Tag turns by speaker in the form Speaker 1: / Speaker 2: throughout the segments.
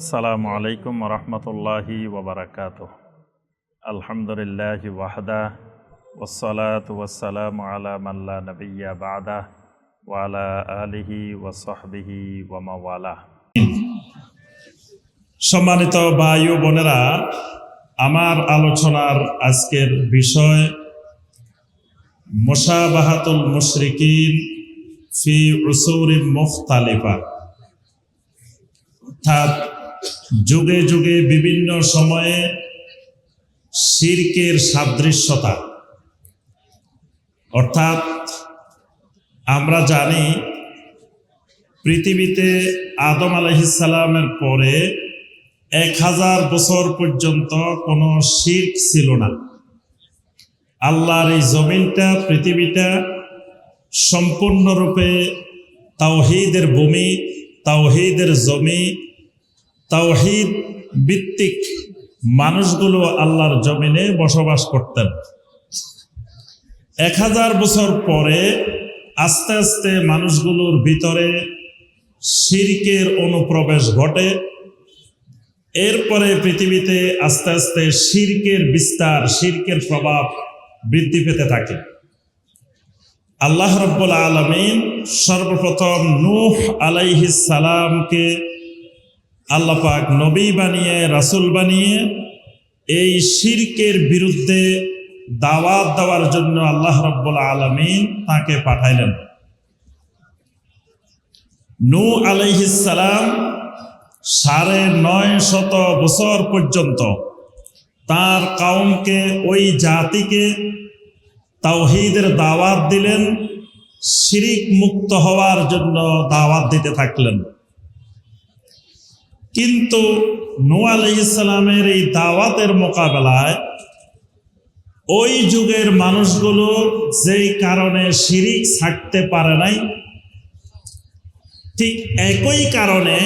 Speaker 1: আসসালামু আলাইকুম রহমতুল্লাহি ওবরাকাত আলহামদুলিল্লাহ ওয়াহদা ওসলাত ওয়াসালাম আলা মাল্লা নবিয়া বাদা ওয়ালা আলিহি ওসহবিহি ওয়ামাওয়ালা
Speaker 2: সম্মানিত বায়ু বোনেরা, আমার আলোচনার আজকের বিষয়, মোশাবাহাতুল মুশরিকিন ফি উসুরিন মুখতালিফা। অর্থাৎ যুগে যুগে বিভিন্ন সময়ে শিরকের সাদৃশ্যতা। অর্থাৎ আমরা জানি পৃথিবীতে আদম আলহিসাল্লামের পরে এক হাজার বছর পর্যন্ত কোনো শির্ক ছিল না। আল্লাহর এই জমিনটা, পৃথিবীটা সম্পূর্ণরূপে তাওহিদের ভূমি, তাওহিদের জমি তাওহিদ ভিত্তিক মানুষগুলো আল্লাহর জমিনে বসবাস করতেন। এক হাজার বছর পরে আস্তে আস্তে মানুষগুলোর ভিতরে শিরকের অনুপ্রবেশ ঘটে। এরপরে পৃথিবীতে আস্তে আস্তে শিরকের বিস্তার, শিরকের প্রভাব বৃদ্ধি পেতে থাকে। আল্লাহ রব্বুল আলমিন সর্বপ্রথম নূহ আলাইহিস সালামকে আল্লাপাক নবী বানিয়ে, রাসুল বানিয়ে এই শিরকের বিরুদ্ধে দাওয়াত দেওয়ার জন্য আল্লাহ রব্বুল আলমিন তাকে পাঠাইলেন। নূ আলাইহিস সালাম সাড়ে নয় শত বছর পর্যন্ত তার কাউমকে, ওই জাতিকে তাওহিদের দাওয়াত দিলেন, শিরিক মুক্ত হওয়ার জন্য দাওয়াত দিতে থাকলেন। কিন্তু নু আলাইসালামের এই দাওয়াতের মোকাবেলায় ওই যুগের মানুষগুলো যেই কারণে শিরিক ছাড়তে পারে নাই, ঠিক একই কারণে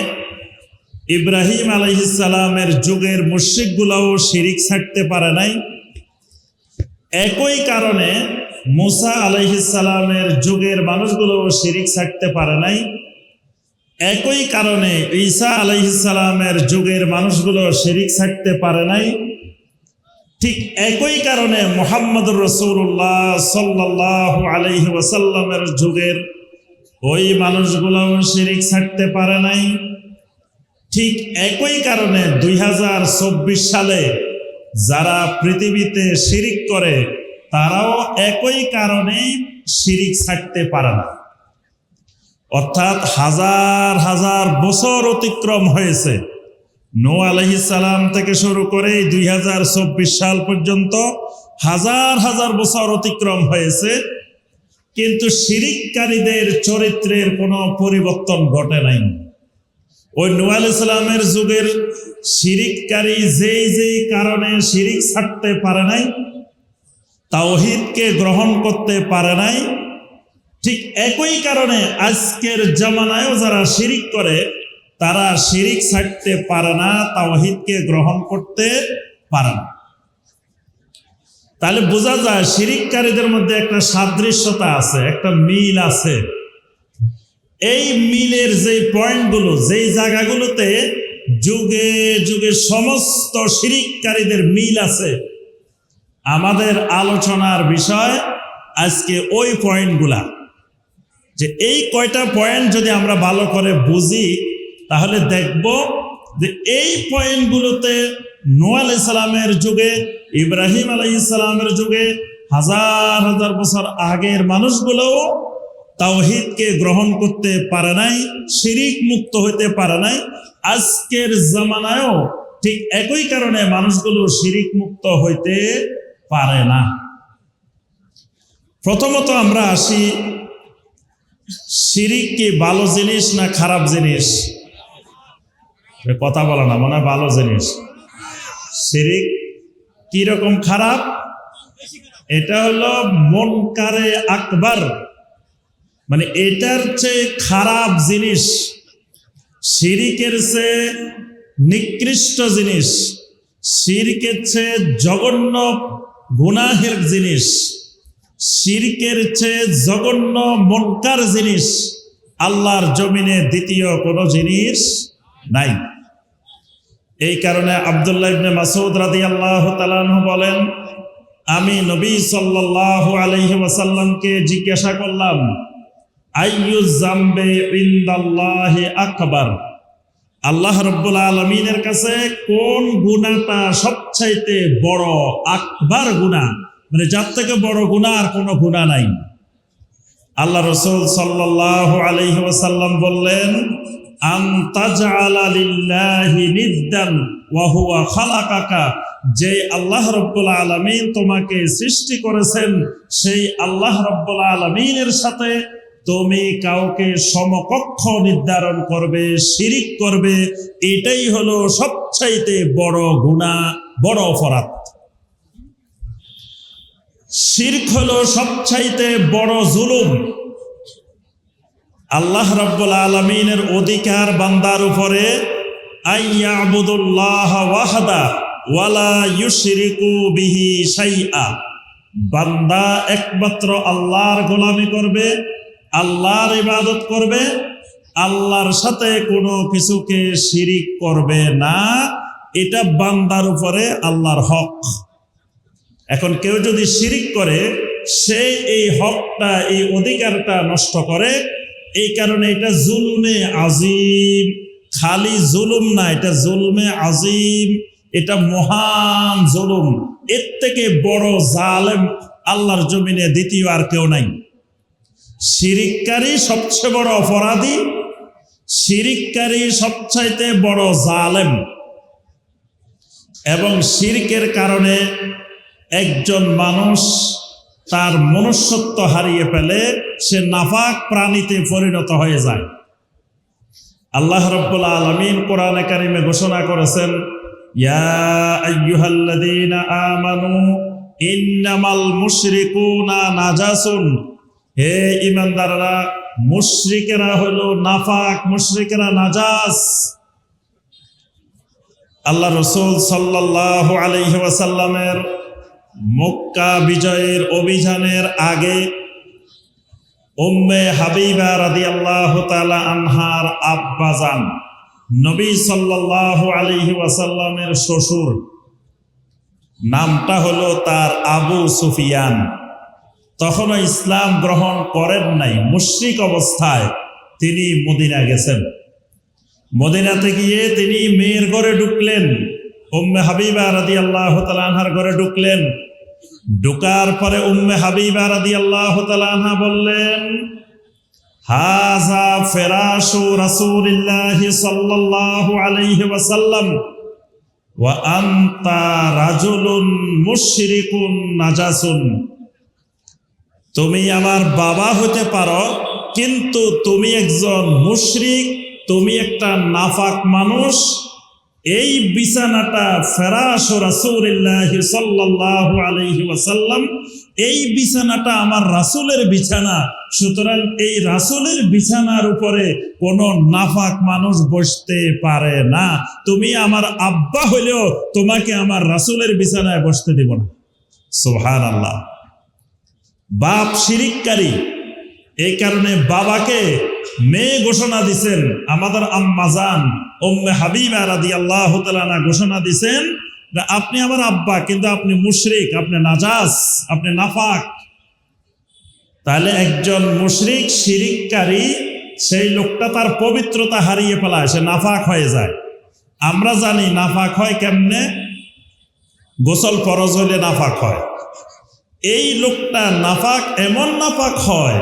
Speaker 2: ইব্রাহিম আলহিসালামের যুগের মুশ্রিকগুলোও শিরিক ছাড়তে পারে নাই। একই কারণে মুসা আলহিসালামের যুগের মানুষগুলোও শিরিক ছাড়তে পারে নাই। একই কারণে ঈসা আলহিসালামের যুগের মানুষগুলো শিরিক ছাড়তে পারে নাই। ঠিক একই কারণে মোহাম্মদ রসুল্লাহ সাল্লাহ আলহি ওয়াসাল্লামের যুগের ওই মানুষগুলোও শিরিক ছাড়তে পারে নাই। ঠিক একই কারণে দুই হাজার চব্বিশ সালে যারা পৃথিবীতে শিরিক করে, তারাও একই কারণেই শিরিক ছাড়তে পারে না। অর্থাৎ হাজার হাজার বছর অতিক্রম হয়েছে। নো আলহিসাল্লাম থেকে শুরু করে দুই হাজার চব্বিশ সাল পর্যন্ত হাজার হাজার বছর অতিক্রম হয়েছে। কিন্তু শিরিককারীদের চরিত্রের কোনো পরিবর্তন ঘটে নাই। ওই নুয়াল ইসলামের যুগের শিরিককারী যেই যেই কারণে শিরিক ছাড়তে পারে নাই, তাওহিদকে গ্রহণ করতে পারে নাই ঠিক একই কারণে আজকের জামানায়ও যারা শিরিক করে, তারা শিরিক ছাড়তে পারে না, তাওহিদকে গ্রহণ করতে পারে না। তাহলে বোঝা যায় শিরিককারীদের মধ্যে একটা সাদৃশ্যতা আছে, একটা মিল আছে। এই মিলের যে পয়েন্টগুলো, যেই জায়গাগুলোতে যুগে যুগে সমস্ত শিরিককারীদের মিল আছে, আমাদের আলোচনার বিষয় আজকে ওই পয়েন্টগুলা। যে এই কয়টা পয়েন্ট যদি আমরা ভালো করে বুঝি, তাহলে দেখব যে এই পয়েন্টগুলোতে নো আলাই সালামের যুগে, ইব্রাহিম আলাই ইসলামের যুগে, হাজার হাজার বছর আগের মানুষগুলোও তাওহিদকে গ্রহণ করতে পারে নাই, শিরিক মুক্ত হইতে পারে নাই। আজকের জামানায়ও ঠিক একই কারণে মানুষগুলো শিরিক মুক্ত হইতে পারে না। প্রথমত আমরা আসি শিরিক কি ভালো জিনিস না খারাপ জিনিস? কথা বলে না, মনে ভালো জিনিস। শিরিক কি রকম খারাপ? এটা হলো মনকারে আকবার। মানে এটার চেয়ে খারাপ জিনিস, শিরিকের চেয়ে নিকৃষ্ট জিনিস, শিরকের চেয়ে জঘন্য, গুনাহের জিনিস। শিরকের চেয়ে জঘন্য মনকার জিনিস আল্লাহর জমিনে দ্বিতীয় কোনো জিনিস নাই। এই কারণে আবদুল্লাহ ইবনে মাসুদ রাদিয়াল্লাহু তাআলাহু বলেন, আমি নবী সাল্লাল্লাহু আলাইহি ওয়াসাল্লামকে জিজ্ঞাসা করলাম, আইয়ু জামবে ইনদাল্লাহি আকবার? আল্লাহ রব্বুল আলমিনের কাছে কোন গুণাটা সবচাইতে বড় আকবার গুণা মানে যার থেকে বড় গুণা আর কোনো গুণা নাই। আল্লাহ রসুল সাল্লাহ আলহি ওসাল্লাম বললেন যে আল্লাহ রব্বুল আলমিন তোমাকে সৃষ্টি করেছেন, সেই আল্লাহ রব্বুল আলমিনের সাথে তুমি কাউকে সমকক্ষ নির্ধারণ করবে, শিরিক করবে, এটাই হলো সবচাইতে বড় গুণা বড় অপরাধ। শির্ক হলো সবচাইতে বড় জুলুম। আল্লাহ রব্বুল আলমিনের অধিকার বান্দার উপরে বান্দা একমাত্র আল্লাহর গোলামি করবে, আল্লাহর ইবাদত করবে, আল্লাহর সাথে কোনো কিছুকে শিরিক করবে না। এটা বান্দার উপরে আল্লাহর হক। এখন কেউ যদি শিরিক করে, সে এই হকটা, এই অধিকারটা নষ্ট করে, এই কারণে এটা জুলমে আজিম, খালি জুলুম না, এটা জুলমে আজিম, এটা মহান জুলুম। এর থেকে বড় জালেম আল্লাহর জমিনে দ্বিতীয় আর কেউ নাই। শিরিককারী সবচেয়ে বড় অপরাধী, শিরিককারী সবচাইতে বড় জালেম। এবং শিরিকের কারণে একজন মানুষ তার মনুষ্যত্ব হারিয়ে ফেলে, সে নাফাক প্রাণীতে পরিণত হয়ে যায়। আল্লাহ রব্বুল আলমিন কোরআনে কারিমে ঘোষণা করেছেন আমানু ইন্নামাল মুশরিকুনা নাজাসুন। হে ইমানদাররা মুশরিকেরা হলো নাফাক, মুশরিকেরা নাজাস। আল্লাহ রসুল সাল্লাল্লাহু আলাইহি ওয়াসাল্লামের মক্কা বিজয়ের অভিযানের আগে উম্মে হাবিবা রাদিয়াল্লাহু তাআলা আনহার আব্বাজান নবী সাল্লাল্লাহু আলাইহি ওয়াসাল্লামের শ্বশুর। নামটা হলো তার আবু সুফিয়ান। তখনও ইসলাম গ্রহণ করেন নাই, মুশরিক অবস্থায় তিনি মদিনা গেছেন। মদিনাতে গিয়ে তিনি মেয়ের ঘরে ঢুকলেন, উম্মে হাবিবা রাদি আল্লাহ তালানহার ঘরে ঢুকলেন। ঢুকার পরে উম্মে হাবিবা রাদি আল্লাহ বললেন হাজা আলাইহি ওয়াসাল্লাম মুশরিকুন নাজাসুন। তুমি আমার বাবা হতে পারো, কিন্তু তুমি একজন মুশরিক, তুমি একটা নাফাক মানুষ। এই বিছানাটা ফেরাস রাসূলুল্লাহ সাল্লাল্লাহু আলাইহি ওয়াসাল্লাম, এই বিছানাটা আমার রাসূলের বিছানা। সুতরাং এই রাসূলের বিছানার উপরে কোনো নাফাক মানুষ বসতে পারে না। তুমি আমার আব্বা হলেও তোমাকে আমার রাসূলের বিছানায় বসতে দেব না। সোহান আল্লাহ বাপ শিরিককারী, এই কারণে বাবাকে মেয়ে ঘোষণা দিছেন আমাদের আম্মাজান ওম্মে হাবিবা রাদি আল্লাহ ঘোষণা দিছেন আপনি আমার আব্বা, কিন্তু আপনি মুশরিক, আপনি নাজাস, আপনি নাফাক। তাহলে একজন মুশরিক শিরিককারী, সেই লোকটা তার পবিত্রতা হারিয়ে ফেলায়, সে নাফাক হয়ে যায়। আমরা জানি নাফাক হয় কেমনে? গোসল ফরজ হলে নাফাক হয়। এই লোকটা নাফাক এমন নাফাক হয়,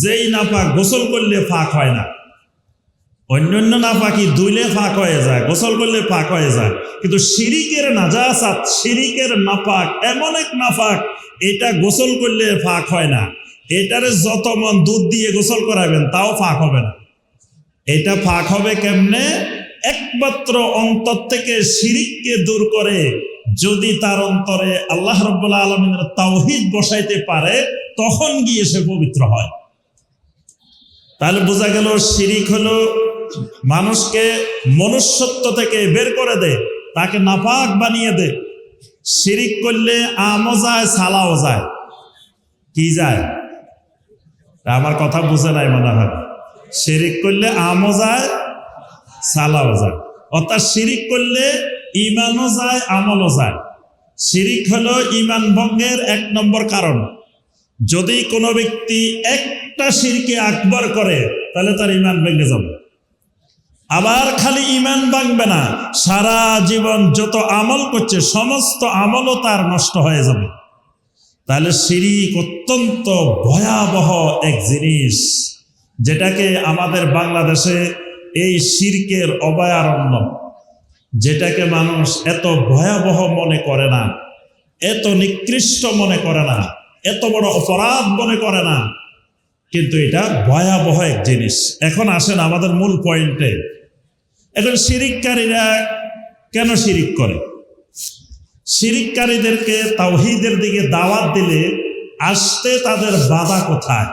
Speaker 2: যেই নাফাক গোসল করলে ফাঁক হয় না। অন্যান্য নাফাকি দুইলে ফাঁক হয়ে যায়, গোসল করলে ফাঁক হয়ে যায়। কিন্তু শিরিকের নাজাসাত, শিরিকের নাফাক, এমন এক নাফাক, এটা গোসল করলে ফাঁক হয় না। এটারে যত মন দুধ দিয়ে গোসল করাবেন, তাও ফাঁক হবে না। এটা ফাঁক হবে কেমনে? একমাত্র অন্তর থেকে শিরিককে দূর করে যদি তার অন্তরে আল্লাহ রব্বুল্লাহ আলমিনের তাওহিদ বসাইতে পারে, তখন গিয়ে সে পবিত্র হয়। তাহলে বোঝা গেল শিরিক হলো মানুষকে মনুষ্যত্ব থেকে বের করে দে, তাকে নাপাক বানিয়ে দে। শিরিক করলে আমও যায়, সালাও যায়। কি যায়? আমার কথা বুঝে নাই মনে হয়। শিরিক করলে আমও যায়, সালাও যায়। অর্থাৎ শিরিক করলে ইমানও যায়, আমলও যায়। শিরিক হলো ইমান ভঙ্গের এক নম্বর কারণ। যদি কোনো ব্যক্তি একটা শিরকে আকবর করে, তাহলে তার ইমান ভেঙে যাবে। আবার খালি ইমান ভাঙবে না, সারা জীবন যত আমল করছে, সমস্ত আমলও তার নষ্ট হয়ে যাবে। তাহলে শিরিক অত্যন্ত ভয়াবহ এক জিনিস, যেটাকে আমাদের বাংলাদেশে এই শিরকের অভয়ারণ্য, যেটাকে মানুষ এত ভয়াবহ মনে করে না, এত নিকৃষ্ট মনে করে না, এত বড় অপরাধ মনে করে না কিন্তু এটা ভয়াবহ এক জিনিস। এখন আসেন আমাদের মূল পয়েন্টে এখন শিরিককারীরা কেন শিরিক করে? শিরিককারীদেরকে তাওহিদের দিকে দাওয়াত দিলে আসতে তাদের বাধা কোথায়?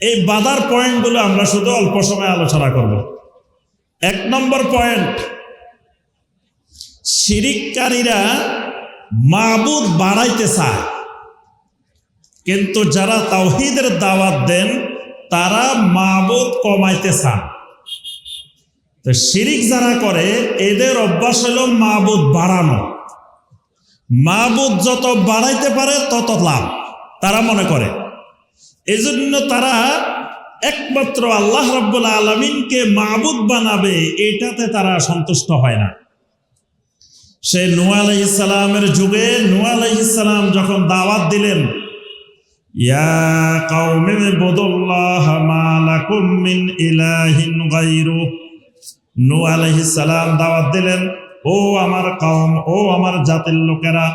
Speaker 2: এই বাধার পয়েন্টগুলো আমরা শুধু অল্প সময় আলোচনা করব। এক নম্বর পয়েন্ট শিরিককারীরা মাবুদ বাড়াইতে চায়। কিন্তু যারা তাওহিদের দাওয়াত দেন, তারা মাবুদ কমাইতে চান। তো শিরিক যারা করে, এদের অভ্যাস হলো মাবুদ বাড়ানো। মাবুদ যত বাড়াইতে পারে, তত লাভ, তারা মনে করে। এজন্য তারা একমাত্র আল্লাহ রব্বুল আলমিনকে মাবুদ বানাবে, এটাতে তারা সন্তুষ্ট হয় না। সে নু আলাইসালামের যুগে নু আলাইসালাম যখন দাওয়াত দিলেন ইবুদুল্লাহ মা লাকুম মিন ইলাহিন গায়রু নু আলাইহিসসালাম দাওয়াত দিলেন, ও আমার কওম, ও আমার জাতির লোকেরা,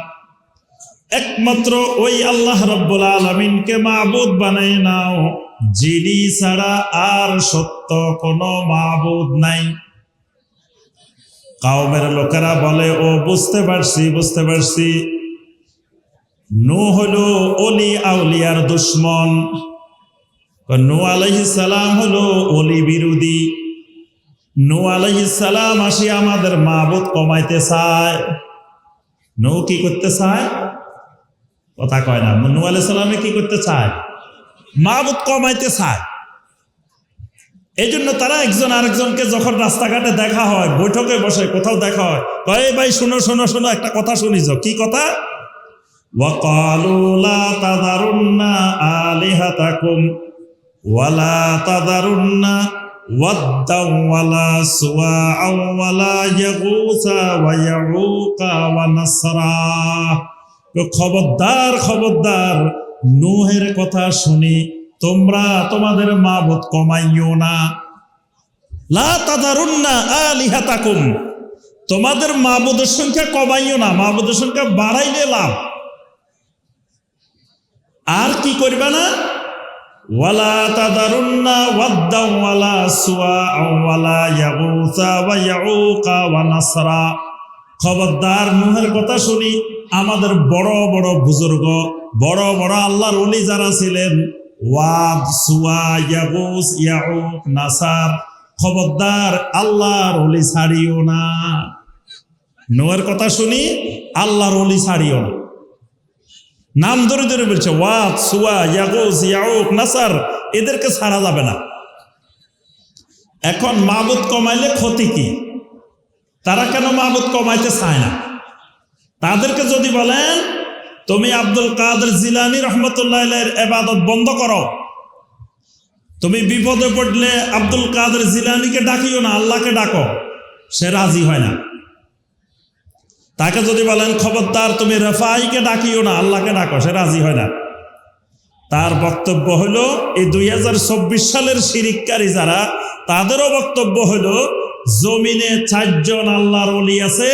Speaker 2: একমাত্র ওই আল্লাহ রব্বুল আলমিনকে মাবুদ বানাই নাও, যিনি ছাড়া আর সত্য কোনো মাবুদ নাই। কাউমের লোকেরা বলে, ও, বুঝতে পারছি বুঝতে পারছি। নু হলো অলি আউলিয়ার দুশ্মন। নু আলাইহিস সালাম হলো অলি বিরোধী। নু আলাইহিস সালাম আসি আমাদের মাবুদ কমাইতে চায়। নু কি করতে চায়? কথা কয় না। নু আলাইহিস সালামে কি করতে চায়? মাবুদ কমাইতে চায়। এই জন্য তারা একজন আরেকজনকে যখন রাস্তাঘাটে দেখা হয়, বৈঠকে বসে, কোথাও দেখা হয়, কয়, "এই ভাই, শোনো শোনো শোনো, একটা কথা শুনিছ কি কথা? وقالوا لا تذرن آلهتكم ولا تذرن ودا ولا سواعا ولا يغوث ويعوق ونسرا তো খবরদার খবরদার নুহের কথা শুনি তোমরা তোমাদের মাবুদ কমাইও না লা তাদারুন্না আলিহাতাকুম তোমাদের মাবুদের সংখ্যা কমাইও না মাবুদের সংখ্যা বাড়াইলে লাভ আর কি করবে না? ওয়ালা সুয়া ওয়া খবরদার নুহের কথা শুনি, আমাদের বড় বড় বুজুর্গ, বড় বড় আল্লাহর ওলি যারা ছিলেন নাসার, খবরদার আল্লাহর ওলি ছাড়িও না। নুহের কথা শুনি, আল্লাহর ওলি ছাড়িও না। নাম ধরে ধরে বলছে, ওয়াদ, সুয়া ইয়াগুস ইয়াউক, নাসার, এদেরকে ছাড়া যাবে না। এখন মাবুদ কমাইলে ক্ষতি কি? তারা কেন মাহবুদ কমাইতে চায় না? তাদেরকে যদি বলেন, তুমি আব্দুল কাদের জিলানি রহমতুল্লাহ এবাদত বন্ধ করো। তুমি বিপদে পড়লে আব্দুল কাদের জিলানিকে ডাকিও না, আল্লাহকে ডাকো। সে রাজি হয় না। তাকে যদি বলেন, খবরদার, তুমি রেফাইকে ডাকিও না, আল্লাহকে ডাকো সে রাজি হয় না তার বক্তব্য হলো, এই দুই হাজার চব্বিশ সালের শিরিককারী যারা, তাদেরও বক্তব্য হলো, জমিনে চারজন আল্লাহর অলি আছে,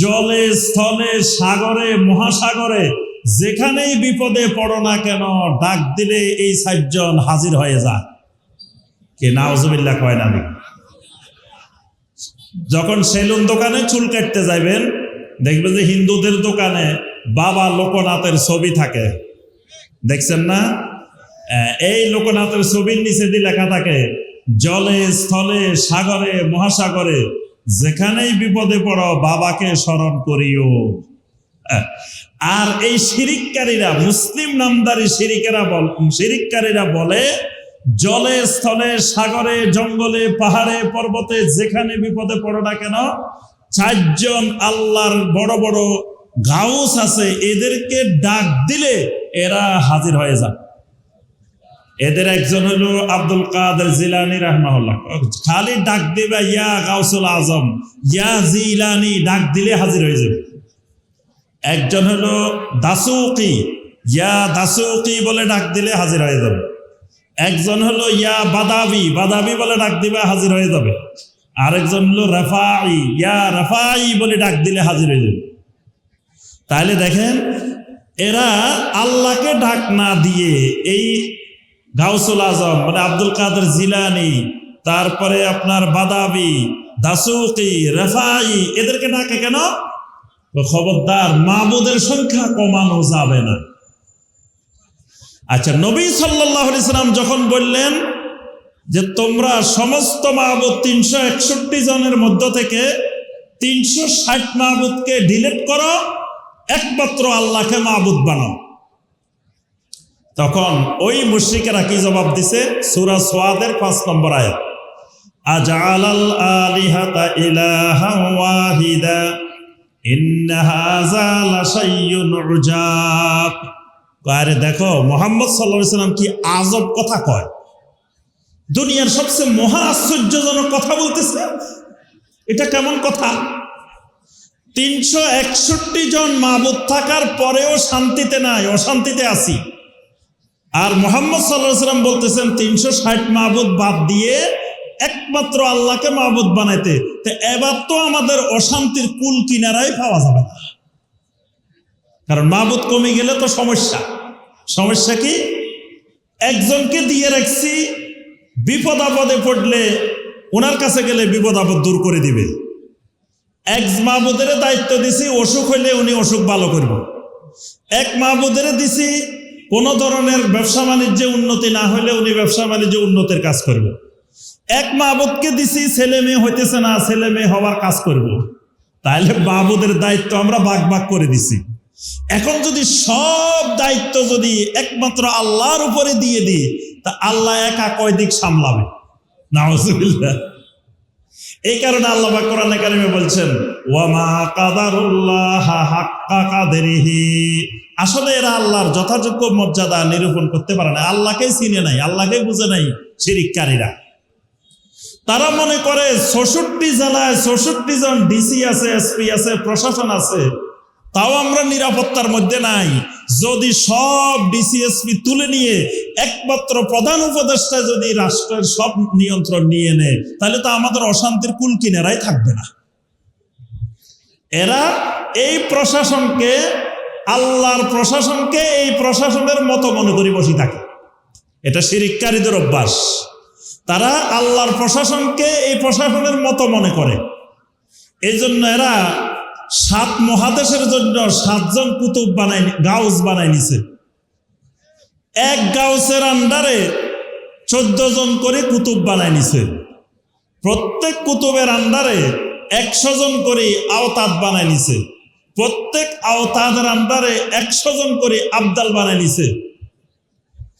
Speaker 2: জলে, স্থলে, সাগরে, মহাসাগরে, যেখানেই বিপদে পড়ো না কেন, ডাক দিলে এই চারজন হাজির হয়ে যায় কে নাওজবিল্লা কয় না। যখন সেলুন দোকানে চুল কাটতে যাবেন দেখবেন যে হিন্দুদের দোকানে বাবা লোকনাথের ছবি থাকে। দেখছেন না? এই লোকনাথের ছবির নিচে দিয়ে লেখা থাকে, জলে, স্থলে, সাগরে, মহাসাগরে, যেখানেই বিপদে পড়ো, বাবাকে স্মরণ করিও। আর এই শিরিককারীরা, মুসলিম নামদারি শিরিকেরা বল, শিরিককারীরা বলে, জলে, স্থলে, সাগরে, জঙ্গলে, পাহাড়ে, পর্বতে, যেখানে বিপদে পড়ো না কেন চারজন আল্লাহর বড় বড় গাউস আছে, এদেরকে ডাক দিলে এরা হাজির হয়ে যান এদের একজন হলো আব্দুল কাদের জিলানি রহমাউল্লাহ খালি ডাক দিবে, ইয়া গাউসুল আজম, ইয়া জিলানি ডাক দিলে হাজির হয়ে যাবে। একজন হলো দাসুকি, ইয়া দাসুকি বলে ডাক দিলে হাজির হয়ে যাবে। একজন হলো, ইয়া বাদাবি বাদাবি বলে ডাক দিবে, হাজির হয়ে যাবে। আরেকজন হলো রাফাই ইয়া রাফাই বলে ডাক দিলে হাজির হয়ে যাবে। তাহলে দেখেন, এরা আল্লাহকে ডাক না দিয়ে এই গাউসুল আজম মানে আব্দুল কাদের জিলানি, তারপরে আপনার বাদাবি, দাসুকি রেফাই এদেরকে ডাকে কেন? খবরদার মাহবুদের সংখ্যা কমানো যাবে না। আচ্ছা নবী সাল্লাহ সাল্লাম যখন বললেন যে তোমরা সমস্ত মাহবুদ তিনশো একষট্টি জনের মধ্য থেকে তিনশো ষাট মাহবুদকে ডিলিট করো, একমাত্র আল্লাহকে মাহবুদ বানাও। তখন ওই মুশ্রিকেরা কি জবাব দিছে? সুরা সোয়াদের পাঁচ নম্বর আয়াত। দেখো, মোহাম্মদ সাল্লাল্লাহু সাল্লাম কি আজব কথা কয়। দুনিয়ার সবচেয়ে মহা আশ্চর্যজনক কথা বলতেছে। এটা কেমন কথা? তিনশো একষট্টি জন মাহবুদ থাকার পরেও শান্তিতে নাই, অশান্তিতে আছি। আর মোহাম্মদ সাল্লাহ সাল্লাম বলতেছেন, তিনশো ষাট মাহবুদ বাদ দিয়ে একমাত্র আল্লাহকে মাহবুদ বানাইতে। তো এবার তো আমাদের অশান্তির কুল কিনারাই পাওয়া যাবে না। কারণ মাহবুদ কমে গেলে তো সমস্যা। সমস্যা কি? একজনকে দিয়ে রাখছি বিপদ আপদে পড়লে ওনার কাছে গেলে বিপদ আপদ দূর করে দিবে। এক মাহবুদের দায়িত্ব দিছি, অসুখ হইলে উনি অসুখ ভালো করব। এক মাহবুদের দিছি, কোনো ধরনের ব্যবসা বাণিজ্যে উন্নতি না হলে উনি ব্যবসা বাণিজ্যে উন্নতির কাজ করবে। এক মাহবুদকে দিছি, ছেলে মেয়ে হইতেছে না, ছেলে মেয়ে হওয়ার কাজ করব। তাহলে মাহবুদের দায়িত্ব আমরা ভাগ ভাগ করে দিছি। এখন যদি সব দায়িত্ব যদি একমাত্র আল্লাহর উপরে দিয়ে দিই তা আল্লাহ একা কয় দিক সামলাবে? নাউজুবিল্লাহ। এই কারণে আল্লাহ কোরআনে কারিমে বলছেন আসলে এরা আল্লাহর যথাযোগ্য মর্যাদা নিরূপণ করতে পারে না। আল্লাহকেই চিনে নাই, আল্লাহকেই বুঝে নাই শিরিককারীরা। তারা মনে করে, চৌষট্টি জেলায় চৌষট্টি জন ডিসি আছে, এসপি আছে, প্রশাসন আছে। তাও আমরা নিরাপত্তার মধ্যে নাই। যদি সব ডিসিএসপি তুলে নিয়ে একমাত্র প্রধান উপদেষ্টা যদি রাষ্ট্রের সব নিয়ন্ত্রণ নিয়ে নেয়, তাহলে তো আমাদের অশান্তির কুল কিনারাই থাকবে না। এরা এই প্রশাসনকে, আল্লাহর প্রশাসনকে এই প্রশাসনের মতো মনে করি বসে থাকে। এটা শিরিককারীদের অভ্যাস। তারা আল্লাহর প্রশাসনকে এই প্রশাসনের মতো মনে করে। এই জন্য এরা সাত মহাদেশের জন্য সাতজন কুতুব বানাই গাউস বানাই নিছে। এক গাউসের আন্ডারে চোদ্দ জন করে কুতুব বানাই নিছে। প্রত্যেক কুতুবের আন্ডারে একশো জন করে আওতাদ বানাই নিছে। প্রত্যেক আওতাদের আন্ডারে একশো জন করে আবদাল বানাই নিছে।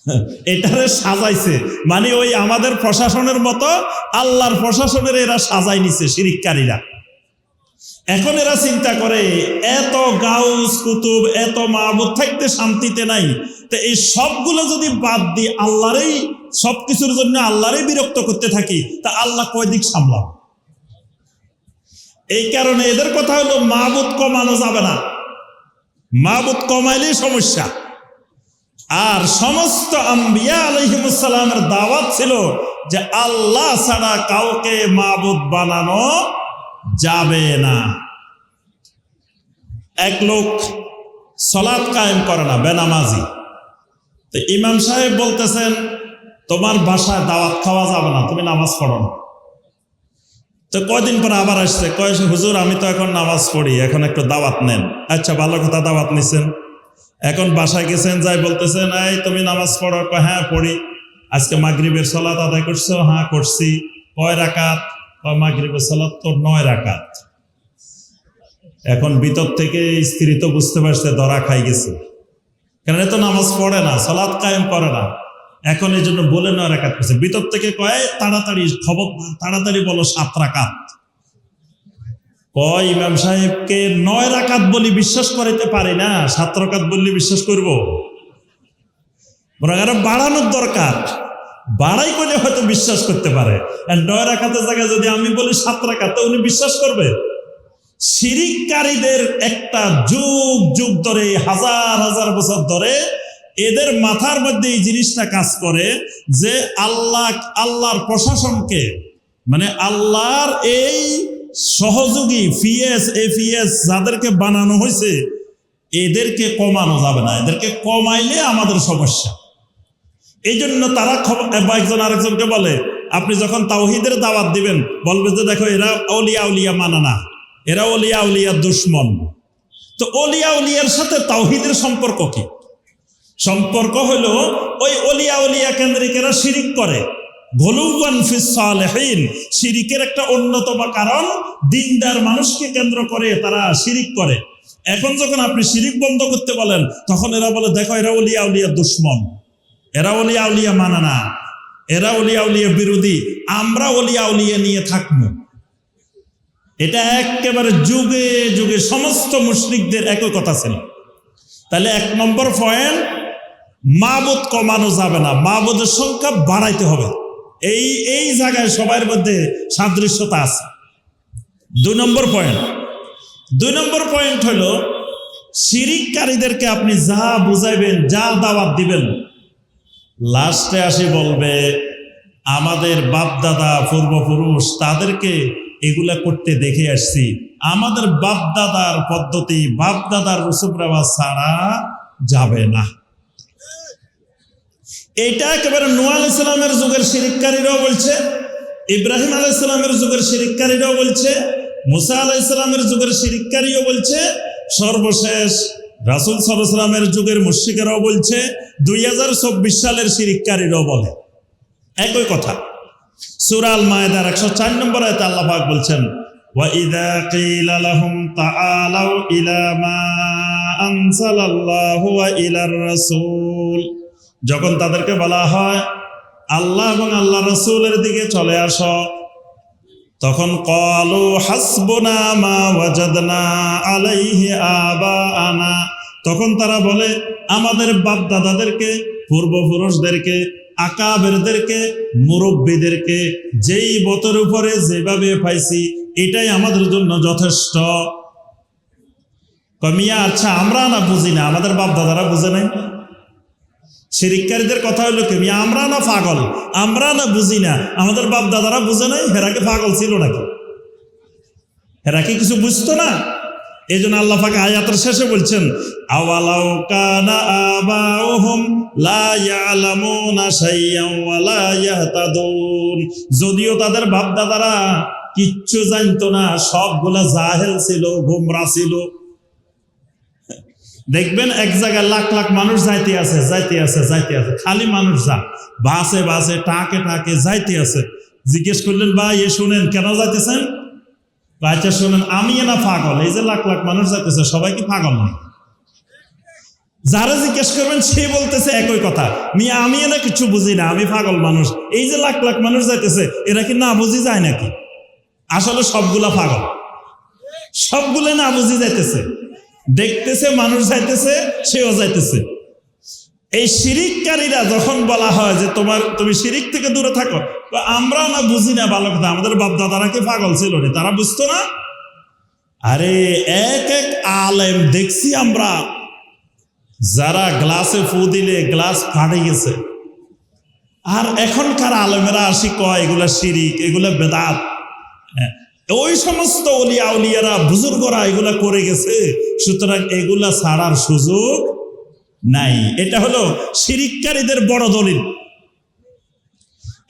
Speaker 2: এটারে সাজাইছে। মানে ওই আমাদের প্রশাসনের মতো আল্লাহর প্রশাসনের এরা সাজাই নিছে, শিরিককারীরা। এখন এরা চিন্তা করে, এত গাউস কুতুব, এত মাহবুদ থাকতে শান্তিতে নাই। তো এই সবগুলো যদি বাদ দিই আল্লাহরই, সবকিছুর জন্য আল্লাহরই বিরক্ত করতে থাকি, তা আল্লাহ কয় দিক সামলাম এই কারণে এদের কথা হলো মাহবুদ কমানো যাবে না। মাহবুদ কমাইলেই সমস্যা। আর সমস্ত আম্বিয়া আলহিমুসালামের দাওয়াত ছিল যে, আল্লাহ ছাড়া কাউকে মাহবুদ বানানো যাবে না। এক লোক সলাৎ কায়েম করে না, বেনামাজি। তো ইমাম সাহেব বলতেছেন, তোমার বাসায় দাওয়াত খাওয়া যাবে না, তুমি নামাজ পড়ো না। তো কয়দিন পরে আবার আসছে, কয় হুজুর, আমি তো এখন নামাজ পড়ি, এখন একটু দাওয়াত নেন। আচ্ছা ভালো কথা, দাওয়াত নিছেন? এখন বাসায় গেছেন, যাই বলতেছেন, এই, তুমি নামাজ পড়ো। হ্যাঁ পড়ি। আজকে মাগরিবের সলাত আদায় করছ? হ্যাঁ করছি। কয় রাকাত? মাগরিবের সলাত তো নয় রাকাত। এখন ভিতর থেকে স্ত্রী তো বুঝতে পারছে ধরা খাই গেছে। এ তো নামাজ পড়ে না সলাৎ কায়েম করে না। এখন এই জন্য বলে নয় রাকাত করছে ভিতর থেকে কয়, তাড়াতাড়ি খবর, তাড়াতাড়ি বলো সাত রাকাত। কয়, ইমাম সাহেবকে নয় রাকাত বলি বিশ্বাস করাইতে পারি না, সাত রাকাত বললে বিশ্বাস করব? বরং আরও বাড়ানোর দরকার। বাড়াই করলে হয়তো বিশ্বাস করতে পারে। আর নয় রাখাতের জায়গায় যদি আমি বলি সাত রাখাত উনি বিশ্বাস করবে। শিরিককারীদের একটা যুগ যুগ ধরে, হাজার হাজার বছর ধরে এদের মাথার মধ্যে এই জিনিসটা কাজ করে যে আল্লাহ, আল্লাহর প্রশাসনকে মানে আল্লাহর এই সহযোগী, ফিএস, এফিএস যাদেরকে বানানো হয়েছে, এদেরকে কমানো যাবে না। এদেরকে কমাইলে আমাদের সমস্যা। এই জন্য তারা একজন আরেকজনকে বলে, আপনি যখন তাওহিদের দাওয়াত দিবেন, বলবে যে, দেখো, এরা অলিয়া উলিয়া মানা না। এরা অলিয়া উলিয়ার দুশ্মন। তো অলিয়া উলিয়ার সাথে তাওহিদের সম্পর্ক কি? সম্পর্ক হলো, ওই অলিয়া উলিয়া কেন্দ্রিকেরা শিরিক করে। শিরিকের একটা অন্যতম কারণ, দিনদার মানুষকে কেন্দ্র করে তারা শিরিক করে। এখন যখন আপনি শিরিক বন্ধ করতে বলেন, তখন এরা বলে, দেখো, এরা অলিয়া উলিয়া দুশ্মন। এরা অলিয়া উলিয়া মানা না। এরা অলিয়া উলিয়া বিরোধী। আমরা অলিয়া উলিয়া নিয়ে থাকব। এটা একেবারে যুগে যুগে সমস্ত মুশরিকদের একই কথা ছিল। তাহলে এক নম্বর পয়েন্ট মাবুদ কমানো যাবে না। মাবুদের সংখ্যা বাড়াইতে হবে। এই এই জায়গায় সবার মধ্যে সাদৃশ্যতা আছে। দুই নম্বর পয়েন্ট দুই নম্বর পয়েন্ট হলো, শিরিককারীদেরকে আপনি যা বুঝাইবেন, যা দাওয়াত দিবেন লাস্টে আসি বলবে, আমাদের বাপ দাদা পূর্বপুরুষ তাদেরকে এগুলা করতে দেখে আসছি। আমাদের বাপ দাদার পদ্ধতি বাপ দাদার রসুম রেওয়াজ ছাড়া যাবে না। এটা একেবারে নোয়াল ইসলামের যুগের শিরিককারীরাও বলছে, ইব্রাহিম আলাহ ইসলামের যুগের শিরিককারীরাও বলছে, মুসা আলাহ ইসলামের যুগের শিরিককারীও বলছে, সর্বশেষ রাসুল সাল্লামের যুগের মুশ্রিকেরাও বলছে দুই হাজার চব্বিশ সালের শিরিককারীরাও বলে একই কথা সুরাল মায়দার একশো চার নম্বর আয়তে আল্লাহ পাক বলছেন وَإِذَا قِيلَ لَهُمْ تَعَالَوْا إِلَى مَا أَنزَلَ اللَّهُ وَإِلَى الرَّسُولِ যখন তাদেরকে বলা হয় আল্লাহ এবং আল্লাহ রসুলের দিকে চলে আসো তখন কলু হাসবুনা মা ওয়াজাদনা আলাইহি আবা আনা তখন তারা বলে, আমাদের বাপ দাদাদেরকে পূর্বপুরুষদেরকে, আকাবেরদেরকে, মুরব্বীদেরকে, যেই বতর উপরে যেভাবে পাইছি, এটাই আমাদের জন্য যথেষ্ট। কমিয়া আচ্ছা আমরা না বুঝি না, আমাদের বাপ দাদারা বুঝে নাই। শিরিককারীদের কথা হলো কি আমরা না পাগল, আমরা না বুঝি না, আমাদের বাপ দাদারা বুঝে নাই হেরাকে পাগল ছিল নাকি? হেরা কি কিছু বুঝতো না? এই জন্য আল্লাহ আয়াতের শেষে বলছেন কানা যদিও তাদের বাপ দাদারা কিচ্ছু জানতো না, সবগুলা জাহেল ছিল, গুমরা ছিল। দেখবেন এক জায়গায় লাখ লাখ মানুষ যাইতে আছে যাইতে আছে যাইতে আছে, খালি মানুষ যা বাসে বাসে, টাকে টাকে যাইতে আছে। জিজ্ঞেস করলেন, ভাই, এ শুনেন, কেন যাইতেছেন? আচ্ছা শুনেন আমি না পাগল, এই যে লাখ লাখ মানুষ যাইতেছে, সবাই কি পাগল না? যারা জিজ্ঞেস করবেন, সে বলতেছে একই কথা। মিয়া আমি না কিছু বুঝি না, আমি পাগল মানুষ। এই যে লাখ লাখ মানুষ যাইতেছে, এরা কি না বুঝি যায় নাকি? আসলে সবগুলা পাগল। সবগুলো না বুঝি যাইতেছে। দেখতেছে মানুষ যাইতেছে, সেও যাইতেছে। এই শিরিককারীরা যখন বলা হয় যে তোমার তুমি শিরিক থেকে দূরে থাকো আমরা না বুঝি না ভালো কথা আমাদের বাপ দাদারা কি পাগল ছিল রে? তারা বুঝতো না? আরে এক এক আলেম দেখছি আমরা যারা গ্লাসে ফু দিলে গ্লাস ফাটে গেছে। আর এখনকার আলেমেরা আসি কয় এগুলা শিরিক এগুলা বেদাত। হ্যাঁ, ওই সমস্ত অলিয়া উলিয়ারা বুজুর্গরা এগুলা করে গেছে সুতরাং এগুলা ছাড়ার সুযোগ নাই। এটা হলো শিরিককারীদের বড় দলিল।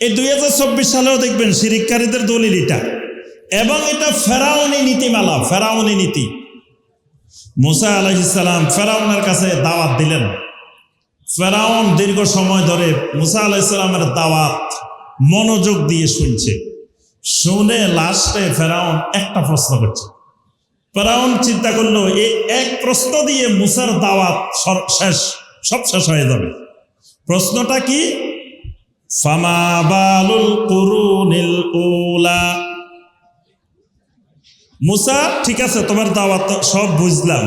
Speaker 2: এই দুই হাজার চব্বিশ সালেও দেখবেন শিরিককারীদের দলিল এটা। এবং এটা ফেরাউনি নীতিমালা, ফেরাউনি নীতি। মুসা আলাইসালাম ফেরাউনের কাছে দাওয়াত দিলেন। ফেরাউন দীর্ঘ সময় ধরে মুসা আলাইসালামের দাওয়াত, মনোযোগ দিয়ে শুনছে। শুনে লাস্টে ফেরাউন একটা প্রশ্ন করছে। ফেরাউন চিন্তা করল এই এক প্রশ্ন দিয়ে মুসার দাওয়াত শেষ, সব শেষ হয়ে যাবে। প্রশ্নটা কি? মুসা, ঠিক আছে, তোমার দাওয়াত সব বুঝলাম।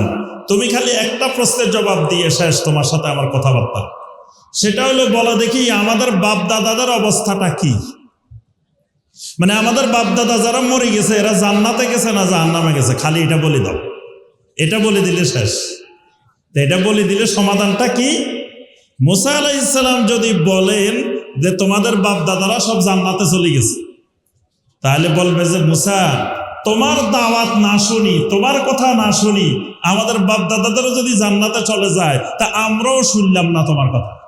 Speaker 2: তুমি খালি একটা প্রশ্নের জবাব দিয়ে শেষ তোমার সাথে আমার কথাবার্তা। সেটা হলো, বলো দেখি, আমাদের বাপ দাদাদের অবস্থাটা কি? মানে আমাদের বাপ দাদা যারা মরে গেছে, এরা জান্নাতে গেছে না জাহান্নামে গেছে? খালি এটা বলে দাও। এটা বলে দিলে শেষ। তো এটা বলে দিলে সমাধানটা কি? মুসা ইসলাম যদি বলেন যে তোমাদের বাপ দাদারা সব জান্নাতে চলে গেছে, তাহলে বলবে যে, মুসা, তোমার দাওয়াত না শুনি, তোমার কথা না শুনি, আমাদের বাপ দাদাদেরও যদি জান্নাতে চলে যায়, তা আমরাও শুনলাম না তোমার কথা।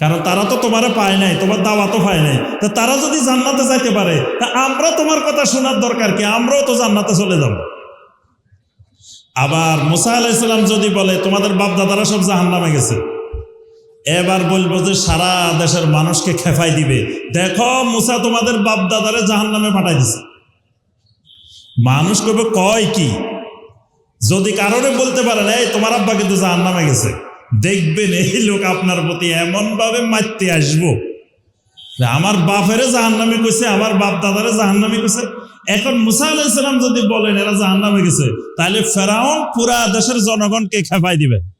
Speaker 2: কারণ তারা তো তোমারে পায় নাই, তোমার দাওয়া তো পায় নাই। তা তারা যদি জান্নাতে যাইতে পারে, তা আমরা তোমার কথা শোনার দরকার কি? আমরাও তো জান্নাতে চলে যাব। আবার মুসা আলাইসাল্লাম যদি বলে, তোমাদের বাপ দাদারা সব জাহান নামে গেছে। এবার বলব যে সারা দেশের মানুষকে খেফাই দিবে। দেখো, মুসা তোমাদের বাপ দাদারে জাহান নামে পাঠাই দিছে। মানুষ কবে কয় কি? যদি কারণে বলতে পারেন এই তোমার আব্বা কিন্তু জাহান নামে গেছে। দেখবেন এই লোক আপনার প্রতি এমনভাবে মারতে আসব। আমার বাপেরে জাহান্নামি কইছে, আমার বাপ দাদারে জাহান্নামি কইছে। এখন মুসা আলাইসালাম যদি বলেন, এরা জাহান্নামে গেছে, তাহলে ফেরাউন পুরা দেশের জনগণকে খেপাই দিবে।